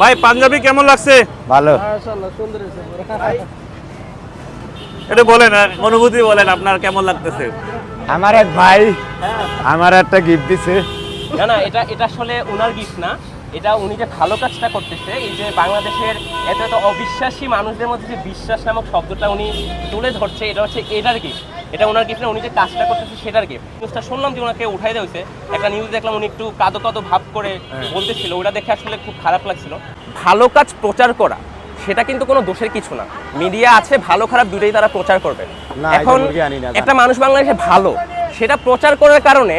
ভাই পাঞ্জাবি কেমন লাগছে? ভালো। এটা বলেন অনুভূতি বলেন আপনার কেমন লাগতেছে? আমার এক ভাই আমার একটা গিফট দিছে। না না এটা এটা আসলে ওনার গিফট না। এটা উনি যে ভালো কাজটা করতেছে এই যে বাংলাদেশের এত এত অবিশ্বাসী মানুষদের মধ্যে যে বিশ্বাস নামক শব্দটা উনি তুলে ধরছে এটা হচ্ছে এটার গিফট। এটা ওনার গিফট না উনি যে কাজটা করতেছে সেটার গিফট। নিউজটা শুনলাম যে ওনাকে উঠাই দেওয়া হয়েছে। একটা নিউজ দেখলাম উনি একটু কাদো কাদো ভাব করে বলতেছিল ওটা দেখে আসলে খুব খারাপ লাগছিল। ভালো কাজ প্রচার করা সেটা কিন্তু কোনো দোষের কিছু না। মিডিয়া আছে ভালো খারাপ দুটোই তারা প্রচার করবে। এখন একটা মানুষ বাংলাদেশে ভালো সেটা প্রচার করার কারণে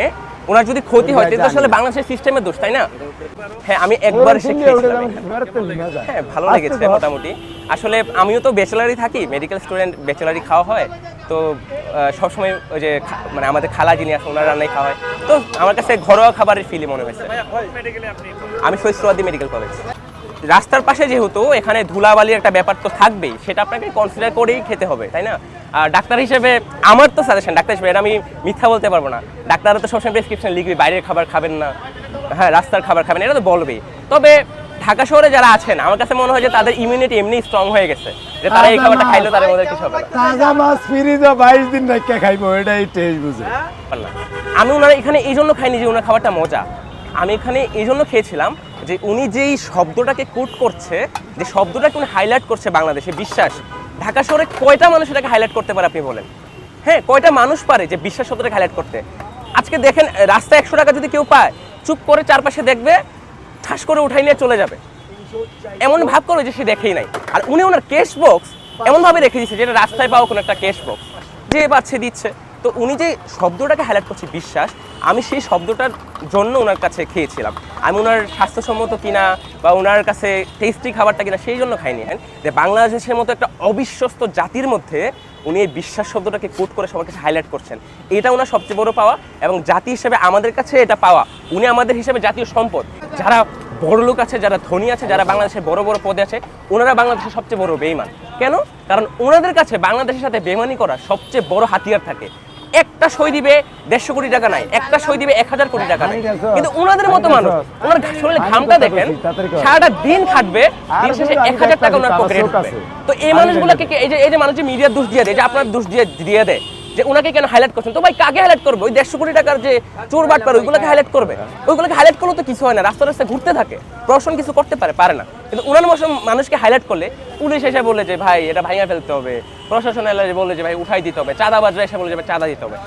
ওনার যদি ক্ষতি হয় তাহলে আসলে বাংলাদেশের সিস্টেমের দোষ তাই না? হ্যাঁ আমি একবার। হ্যাঁ ভালো লেগেছে মোটামুটি। আসলে আমিও তো ব্যাচেলারই থাকি মেডিকেল স্টুডেন্ট ব্যাচেলারই খাওয়া হয়। তো সবসময় ওই যে মানে আমাদের খালা যিনি আছে ওনার রান্নাই খাওয়া হয়। তো আমার কাছে ঘরোয়া খাবারের ফিলি মনে হয়েছে। আমি সৈসরাদি মেডিকেল কলেজ রাস্তার পাশে যেহেতু এখানে ধুলাবালির একটা ব্যাপার তো থাকবেই সেটা আপনাকে কনসিডার করেই খেতে হবে তাই না? আর ডাক্তার হিসেবে আমার তো সাজেশন ডাক্তার হিসেবে এটা আমি মিথ্যা বলতে পারব না। ডাক্তাররা তো সবসময় প্রেসক্রিপশন লিখবে বাইরের খাবার খাবেন না। হ্যাঁ রাস্তার খাবার খাবেন এটা তো বলবেই। তবে ঢাকা শহরে যারা আছেন আমার কাছে মনে হয় যে তাদের ইমিউনিটি এমনি স্ট্রং হয়ে গেছে যে তারা এই খাবারটা খাইলেও তাদের মধ্যে কিছু হবে তাজা মাছ ফ্রিজে বাইশ দিন রেখে খাইবো এটাই টেস্ট বুঝে। আমি ওনার এখানে এই জন্য খাইনি যে ওনার খাবারটা মজা। আমি এখানে এই জন্য খেয়েছিলাম যে উনি যেই শব্দটাকে কোট করছে, যে শব্দটাকে উনি হাইলাইট করছে বাংলাদেশে, বিশ্বাস। ঢাকা শহরে কয়টা মানুষ এটাকে হাইলাইট করতে পারে আপনি বলেন? হ্যাঁ কয়টা মানুষ পারে যে বিশ্বাস শব্দটাকে হাইলাইট করতে? আজকে দেখেন, রাস্তায় একশো টাকা যদি কেউ পায়, চুপ করে চারপাশে দেখবে, ঠাস করে উঠাই নিয়ে চলে যাবে। এমন ভাব করে যে সে দেখেই নাই। আর উনি ওনার কেস বক্স এমন ভাবে রেখে দিচ্ছে যেটা রাস্তায় পাওয়া কোনো একটা কেস বক্স যে পাচ্ছে, দিচ্ছে। তো উনি যে শব্দটাকে হাইলাইট করছে, বিশ্বাস, আমি সেই শব্দটার জন্য ওনার কাছে খেয়েছিলাম। আমি ওনার স্বাস্থ্যসম্মত কিনা বা ওনার কাছে টেস্টি খাবারটা কিনা সেই জন্য খাইনি। হ্যাঁ যে বাংলাদেশের মতো একটা অবিশ্বস্ত জাতির মধ্যে উনি এই বিশ্বাস শব্দটাকে কোট করে সবার কাছে হাইলাইট করছেন। এটা ওনার সবচেয়ে বড় পাওয়া এবং জাতি হিসেবে আমাদের কাছে এটা পাওয়া। উনি আমাদের হিসেবে জাতীয় সম্পদ। যারা বড় লোক আছে, যারা ধনী আছে, যারা বাংলাদেশে বড় বড় পদে আছে, ওনারা বাংলাদেশের সবচেয়ে বড় বেইমান কেন? কারণ ওনাদের কাছে বাংলাদেশের সাথে বেমানি করা সবচেয়ে বড় হাতিয়ার থাকে। একটা সই দিবে দেড়শো কোটি টাকা নাই একটা সই দিবে এক হাজার কোটি টাকা নাই। কিন্তু ওনাদের মতো মানুষ ওনার শরীরে ঘামটা দেখেন সারাটা দিন খাটবে দিন শেষে এক হাজার টাকা ওনার পকেটে তো এই মানুষগুলোকে এই যে এই যে মানুষ যে মিডিয়ার দোষ দিয়ে দেয় যে আপনার দোষ দিয়ে দিয়ে দেয় যে ওনাকে কেন হাইলাইট করছেন? তো ভাই কাকে হাইলাইট করবে? ওই দেড়শো কোটি টাকার যে চোর বাট বাটপার ওইগুলোকে হাইলাইট করবে? ওইগুলোকে হাইলাইট করলে তো কিছু হয় না, রাস্তা রাস্তায় ঘুরতে থাকে। প্রশাসন কিছু করতে পারে পারে না। কিন্তু ওনার মতো মানুষকে হাইলাইট করলে পুলিশ এসে বলে যে, ভাই, এটা ভাইয়া ফেলতে হবে। প্রশাসন এলে বলে যে, ভাই, উঠাই দিতে হবে। চাঁদাবাজরা এসে বলে যে, ভাই, চাঁদা দিতে হবে।